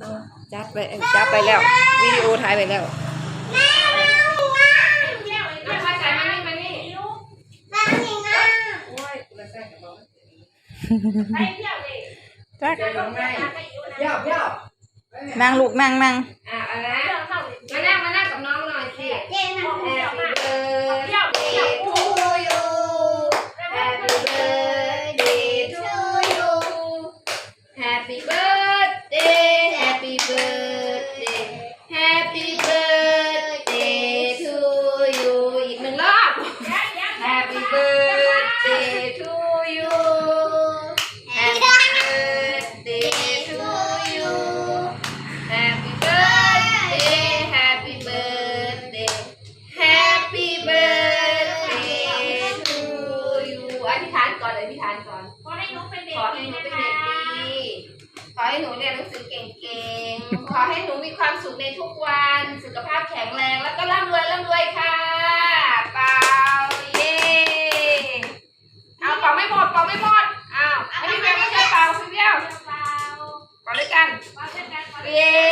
เอาจัดไปจับไปแล้ววิดีโอถ่ายไปแล้วมามาจ่ายมานี่มานี่โอ้ยมาใส่กระเป๋าจักเดี๋ยวร้องไห้เดี๋ยวเดี๋ยวนั่งลูกนั่งนั่งอะเอะไรมานั่งมานั่งกับน้องหน่อยสิ Happy birthday Happy birthday Happy birthday to you อีกหนึ่งรอบ Happy birthday to you Happy birthday to you Happy birthday Happy birthday Happy birthday to you อธิษฐานก่อนเลยอธิษฐานก่อน ขอให้น้องเป็นเด็ขกอให้หนูเป็นเด็กดี ขอให้หนูเรียนหนังสือเก่งๆ ขอให้หนูมีความสุขในทุกวัน สุขภาพแข็งแรง แล้วก็ร่ำรวยร่ำรวยค่ะเปล่าเย้เอาเป่าไม่หมดเป่าไม่หมดอ้าวให้พี่เบลมาช่วยเป่าพี่เบลเปล่าเป่าด้วยกันเปล่าเช่นกันเย้